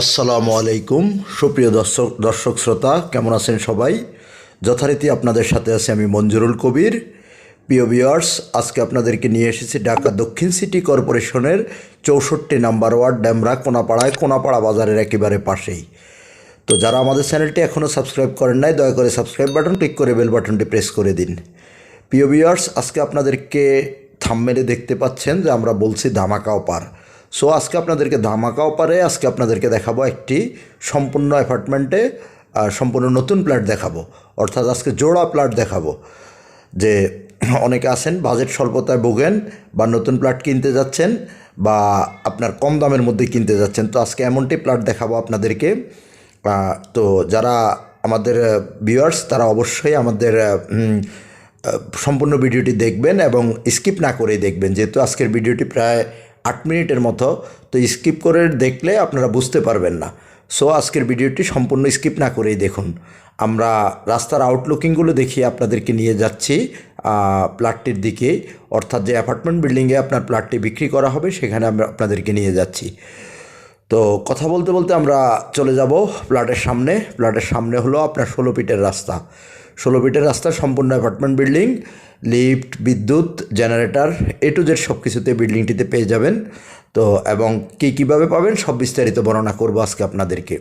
আসসালামু আলাইকুম। সুপ্রিয় দর্শক দর্শক শ্রোতা, কেমন আছেন সবাই? যথারীতি আপনাদের সাথে আছি আমি মঞ্জুরুল কবির। প্রিয় ভিউয়ার্স, আজকে আপনাদেরকে নিয়ে এসেছি ঢাকা দক্ষিণ সিটি কর্পোরেশনের চৌষট্টি নাম্বার ওয়ার্ড ড্যামরা কোনাপাড়ায়, কোনাপাড়া বাজারের একেবারে পাশেই। তো যারা আমাদের চ্যানেলটি এখনও সাবস্ক্রাইব করেন নাই, দয়া করে সাবস্ক্রাইব বাটন, ক্লিক করে বেল বাটনটি প্রেস করে দিন। প্রিয় ভিউয়ার্স, আজকে আপনাদেরকে থামমেলে দেখতে পাচ্ছেন যে আমরা বলছি ধামাকা অপার সো আজকে আপনাদেরকে ধামাকা অপারে আজকে আপনাদেরকে দেখাবো একটি সম্পূর্ণ অ্যাপার্টমেন্টে সম্পূর্ণ নতুন প্ল্যাট দেখাবো। অর্থাৎ আজকে জোড়া প্ল্যাট দেখাবো। যে অনেকে আছেন বাজেট স্বল্পতায় ভোগেন, বা নতুন প্লট কিনতে যাচ্ছেন, বা আপনার কম দামের মধ্যে কিনতে যাচ্ছেন। তো আজকে এমনটি প্লট দেখাবো আপনাদেরকে। তো যারা আমাদের ভিউয়ার্স তারা অবশ্যই আমাদের সম্পূর্ণ ভিডিওটি দেখবেন এবং স্কিপ না করেই দেখবেন। যেহেতু আজকের ভিডিওটি প্রায় আট মিনিটের মতো। তো স্কিপ করে দেখলে আপনারা বুঝতে পারবেন না। সো আজকের ভিডিওটি সম্পূর্ণ স্কিপ না করেই দেখুন। আমরা রাস্তার আউটলুকিংগুলো দেখিয়ে আপনাদেরকে নিয়ে যাচ্ছি প্লটটির দিকে। অর্থাৎ যে অ্যাপার্টমেন্ট বিল্ডিংয়ে আপনার প্লটটি বিক্রি করা হবে, সেখানে আমরা আপনাদেরকে নিয়ে যাচ্ছি। তো কথা বলতে বলতে আমরা চলে যাব প্লাটের সামনে। প্লাটের সামনে হলো আপনার ষোলো ফিটের রাস্তা। ষোলো ফিটের রাস্তা, সম্পূর্ণ অ্যাপার্টমেন্ট বিল্ডিং, লিফট, বিদ্যুৎ, জেনারেটর, এ টু জেড সব কিছুতে বিল্ডিংটিতে পেয়ে যাবেন। তো, এবং কী কীভাবে পাবেন সব বিস্তারিত বর্ণনা করব আজকে আপনাদেরকে।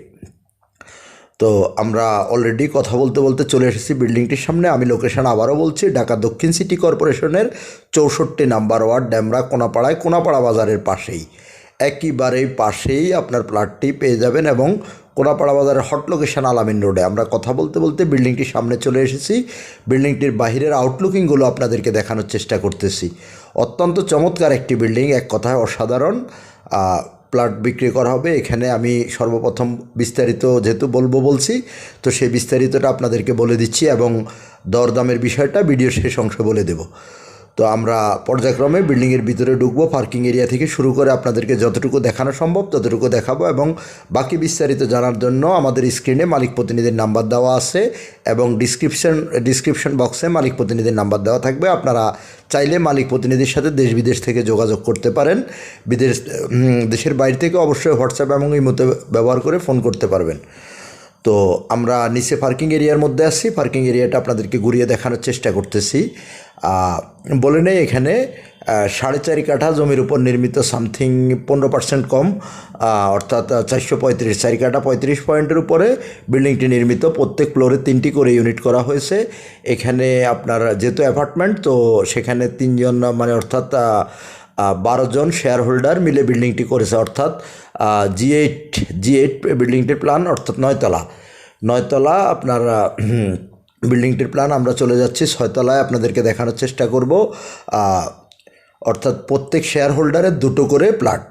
তো, আমরা অলরেডি কথা বলতে বলতে চলে এসেছি বিল্ডিংটির সামনে। আমি লোকেশন আবারও বলছি, ঢাকা দক্ষিণ সিটি কর্পোরেশনের চৌষট্টি নাম্বার ওয়ার্ড, ড্যামরা, কোনাপাড়ায়, কোনাপাড়া বাজারের পাশেই। একইবারেই পাশেই আপনার প্লাটটি পেয়ে যাবেন এবং কোনাপাড়া বাজারের হট লোকেশন আলামিন রোডে। আমরা কথা বলতে বলতে বিল্ডিংটির সামনে চলে এসেছি। বিল্ডিংটির বাহিরের আউটলুকিংগুলো আপনাদেরকে দেখানোর চেষ্টা করতেছি। অত্যন্ত চমৎকার একটি বিল্ডিং, এক কথায় অসাধারণ। প্লট বিক্রি করা হবে। এখানে আমি সর্বপ্রথম বিস্তারিত যেহেতু বলব বলছি, তো সেই বিস্তারিতটা আপনাদেরকে বলে দিচ্ছি এবং দরদামের বিষয়টা ভিডিওর শেষ অংশে বলে দেব। তো আমরা পর্যায়ক্রমে বিল্ডিংয়ের ভিতরে ঢুকবো পার্কিং এরিয়া থেকে শুরু করে আপনাদেরকে যতটুকু দেখানো সম্ভব ততটুকু দেখাবো এবং বাকি বিস্তারিত জানার জন্য আমাদের স্ক্রিনে মালিক প্রতিনিধির নাম্বার দেওয়া আছে এবং ডিসক্রিপশন ডিসক্রিপশন বক্সে মালিক প্রতিনিধির নাম্বার দেওয়া থাকবে। আপনারা চাইলে মালিক প্রতিনিধির সাথে দেশ বিদেশ থেকে যোগাযোগ করতে পারেন। বিদেশ দেশের বাইরে থেকে অবশ্যই হোয়াটসঅ্যাপ এবং এই ইমোতে ব্যবহার করে ফোন করতে পারবেন। তো আমরা নিচে পার্কিং এরিয়ার মধ্যে আছি। পার্কিং এরিয়াটা আপনাদেরকে ঘুরিয়ে দেখানোর চেষ্টা করতেছি। বলে নেই এখানে সাড়ে চারি কাঠা জমির উপর নির্মিত সামথিং পনেরো পার্সেন্ট কম অর্থাৎ চারশো পঁয়ত্রিশ, চারি কাঠা পঁয়ত্রিশ পয়েন্টের উপরে বিল্ডিংটি নির্মিত। প্রত্যেক ফ্লোরে তিনটি করে ইউনিট করা হয়েছে। এখানে আপনার যেহেতু অ্যাপার্টমেন্ট তো সেখানে তিনজন মানে অর্থাৎ বারো জন শেয়ার হোল্ডার মিলে বিল্ডিংটি করেছে, অর্থাৎ জি এইট জি এইট বিল্ডিংটির প্ল্যান অর্থাৎ নয়তলা। নয়তলা আপনার বিল্ডিংটির প্ল্যান আমরা চলে যাচ্ছি, ছয়তলায় আপনাদেরকে দেখানোর চেষ্টা করব। অর্থাৎ প্রত্যেক শেয়ার হোল্ডারের দুটো করে প্লাট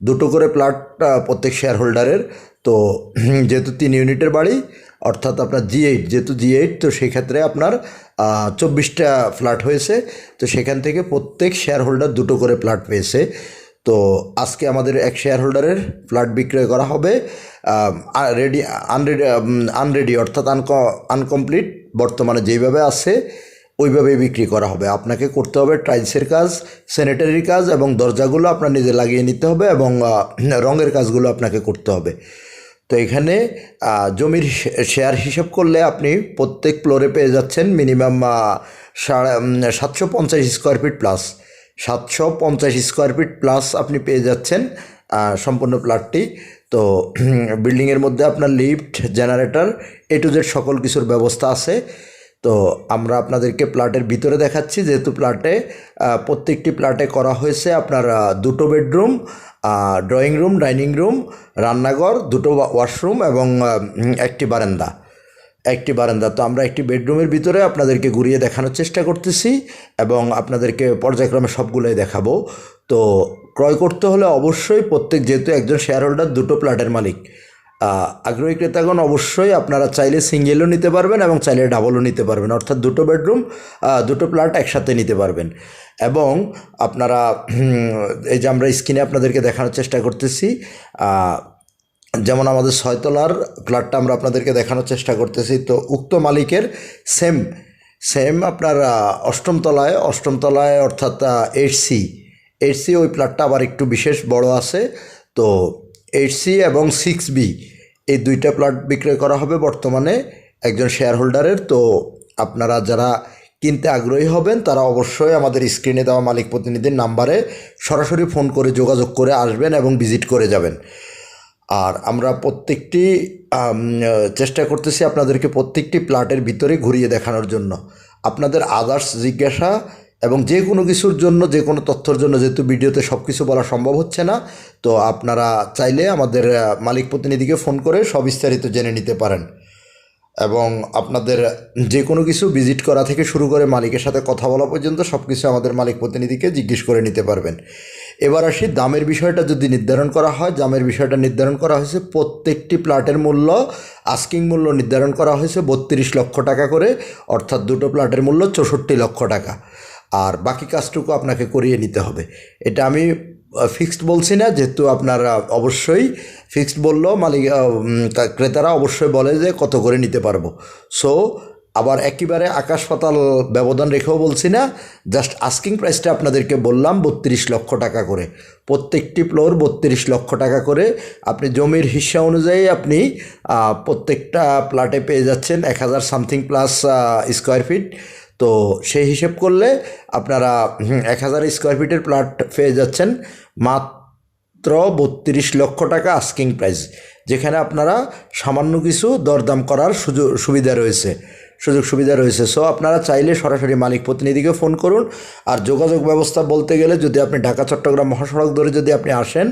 দুটো করে প্লাট প্রত্যেক শেয়ার হোল্ডারের তো যেহেতু তিন ইউনিটের বাড়ি অর্থাৎ আপনার জি এইট যেহেতু জি এইট তো সেক্ষেত্রে আপনার চব্বিশটা ফ্ল্যাট হয়েছে। তো সেখান থেকে প্রত্যেক শেয়ার হোল্ডার দুটো করে ফ্ল্যাট পেয়েছে। তো আজকে আমাদের এক শেয়ার হোল্ডারের ফ্ল্যাট বিক্রয় করা হবে রেডি আনরেডি আনরেডি অর্থাৎ আনক আনকমপ্লিট বর্তমানে যেইভাবে আছে, ওইভাবেই বিক্রি করা হবে। আপনাকে করতে হবে টাইলসের কাজ স্যানিটারির কাজ এবং দরজাগুলো আপনার নিজে লাগিয়ে নিতে হবে এবং রঙের কাজগুলো আপনাকে করতে হবে। তো এখানে জমির শেয়ার হিসাব করলে আপনি প্রত্যেক ফ্লোরে পেয়ে যাচ্ছেন মিনিমাম সাতশো পঞ্চাশ স্কোয়ার ফিট প্লাস সাতশো পঞ্চাশ স্কোয়ার ফিট প্লাস আপনি পেয়ে যাচ্ছেন সম্পূর্ণ প্লাটটি তো বিল্ডিংয়ের মধ্যে আপনার lift generator A to Z সকল কিছুর ব্যবস্থা আছে। তো, আমরা আপনাদেরকে প্লাটের ভিতরে দেখাচ্ছি। যেহেতু প্লাটে প্রত্যেকটি প্লাটে করা হয়েছে আপনার দুটো bedroom drawing room dining room রান্নাঘর, দুটো ওয়াশরুম এবং একটি বারান্দা। একটি বারান্দা। তো আমরা একটি বেডরুমের ভিতরে আপনাদেরকে ঘুরিয়ে দেখানোর চেষ্টা করতেছি এবং আপনাদেরকে পর্যায়ক্রমে সবগুলোই দেখাবো। তো ক্রয় করতে হলে অবশ্যই প্রত্যেক, যেহেতু একজন শেয়ার হোল্ডার দুটো প্লাটের মালিক। আগ্রহী ক্রেতাগণ অবশ্যই আপনারা চাইলে সিঙ্গেলও নিতে পারবেন এবং চাইলে ডাবলও নিতে পারবেন। অর্থাৎ দুটো বেডরুম দুটো প্লাট একসাথে নিতে পারবেন। এবং আপনারা এই যে আমরা স্ক্রিনে আপনাদেরকে দেখানোর চেষ্টা করতেছি যেমন আমাদের ছয়তলার ফ্ল্যাটটা আমরা আপনাদেরকে দেখানোর চেষ্টা করতেছি, তো উক্ত মালিকের সেম সেম আপনার অষ্টম তলায় অষ্টম তলায় অর্থাৎ এইট সি এইট সি ওই প্লাটটা আবার একটু বিশেষ বড় আছে, তো এইট সি এবং সিক্স বি এই দুইটা প্লট বিক্রয় করা হবে বর্তমানে একজন শেয়ার হোল্ডারের তো আপনারা যারা কিনতে আগ্রহী হবেন, তারা অবশ্যই আমাদের স্ক্রিনে দেওয়া মালিক প্রতিনিধির নাম্বারে সরাসরি ফোন করে যোগাযোগ করে আসবেন এবং ভিজিট করে যাবেন। আর আমরা প্রত্যেকটি চেষ্টা করতেছি আপনাদেরকে প্রত্যেকটি প্লাটের ভিতরে ঘুরিয়ে দেখানোর জন্য। আপনাদের আদার্স জিজ্ঞাসা এবং যে কোনো কিছুর জন্য, যে কোনো তথ্যর জন্য, যেহেতু ভিডিওতে সব কিছু বলা সম্ভব হচ্ছে না, তো আপনারা চাইলে আমাদের মালিক প্রতিনিধিকে ফোন করে সবিস্তারিত জেনে নিতে পারেন। এবং আপনাদের যে কোনো কিছু ভিজিট করা থেকে শুরু করে মালিকের সাথে কথা বলা পর্যন্ত সব কিছু আমাদের মালিক প্রতিনিধিকে জিজ্ঞেস করে নিতে পারবেন। এবার আসি, দামের বিষয়টা যদি নির্ধারণ করা হয়, দামের বিষয়টা নির্ধারণ করা হয়েছে প্রত্যেকটি প্লাটের মূল্য, আস্কিং মূল্য নির্ধারণ করা হয়েছে বত্রিশ লক্ষ টাকা করে, অর্থাৎ দুটো প্লাটের মূল্য চৌষট্টি লক্ষ টাকা। আর বাকি কাজটুকু আপনাকে করিয়ে নিতে হবে। এটা আমি ফিক্সড বলছি না, যেহেতু আপনারা অবশ্যই ফিক্সড বলল, মালিক ক্রেতারা অবশ্যই বলে যে কত করে নিতে পারব। সো আবার একেবারে আকাশ পাতাল ব্যবধান রেখেও বলছি না জাস্ট আস্কিং প্রাইসটা আপনাদেরকে বললাম, বত্রিশ লক্ষ টাকা করে। প্রত্যেকটি ফ্লোর বত্রিশ লক্ষ টাকা করে। আপনি জমির হিস্সা অনুযায়ী আপনি প্রত্যেকটা প্লাটে পেয়ে যাচ্ছেন এক হাজার সামথিং প্লাস স্কোয়ার ফিট তো সেই হিসেব করলে আপনারা এক হাজার স্কোয়ার ফিটের প্লট পেয়ে যাচ্ছেন। মাত্র বত্রিশ লক্ষ টাকা আস্কিং প্রাইস যেখানে আপনারা সামান্য কিছু দরদাম করার সুযোগ, সুবিধা রয়েছে। সুযোগ সুবিধা রয়েছে। সো আপনারা চাইলে সরাসরি মালিক প্রতিনিধিকে ফোন করুন। আর যোগাযোগ ব্যবস্থা বলতে গেলে, যদি আপনি ঢাকা, চট্টগ্রাম মহাসড়ক ধরে যদি আপনি আসেন,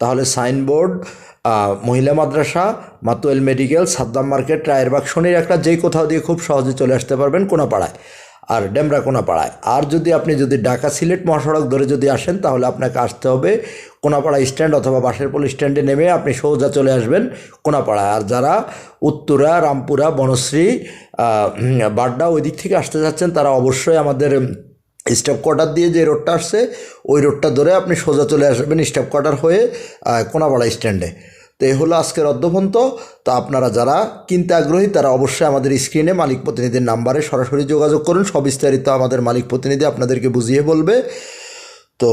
তাহলে সাইনবোর্ড মহিলা মাদ্রাসা, মাতুয়েল মেডিকেল, সাদ্দাম মার্কেট রায়েরবাগ শনির একটা যেই কোথাও দিয়ে খুব সহজে চলে আসতে পারবেন কোনাপাড়ায়। আর ডেমরা কোনাপাড়ায় আর যদি আপনি যদি ঢাকা সিলেট মহাসড়ক ধরে যদি আসেন, তাহলে আপনাকে আসতে হবে কোনাপাড়া স্ট্যান্ড অথবা বাসেরপোল স্ট্যান্ডে নেমে আপনি সোজা চলে আসবেন কোনাপাড়ায়। আর যারা উত্তরা, রামপুরা, বনশ্রী বাড্ডা ওই দিক থেকে আসতে যাচ্ছেন, তারা অবশ্যই আমাদের স্টাফ কোয়ার্টার দিয়ে যে রোডটা আসছে, ওই রোডটা ধরে আপনি সোজা চলে আসবেন স্টাফ কোয়ার্টার হয়ে কোনাপাড়া স্ট্যান্ডে। তো এই হলো আজকের অর্ধপন্ত তো আপনারা যারা কিনতে আগ্রহী, তারা অবশ্যই আমাদের স্ক্রিনে মালিক প্রতিনিধির নাম্বারে সরাসরি যোগাযোগ করুন। সবিস্তারিত আমাদের মালিক প্রতিনিধি আপনাদেরকে বুঝিয়ে বলবে। তো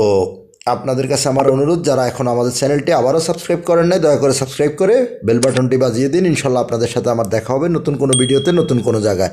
আপনাদের কাছে আমার অনুরোধ, যারা এখন আমাদের চ্যানেলটি আবারও সাবস্ক্রাইব করেন নাই, দয়া করে সাবস্ক্রাইব করে বেল বাটনটি বাজিয়ে দিন। ইনশাল্লাহ আপনাদের সাথে আমার দেখা হবে নতুন কোনো ভিডিওতে, নতুন কোনো জায়গায়।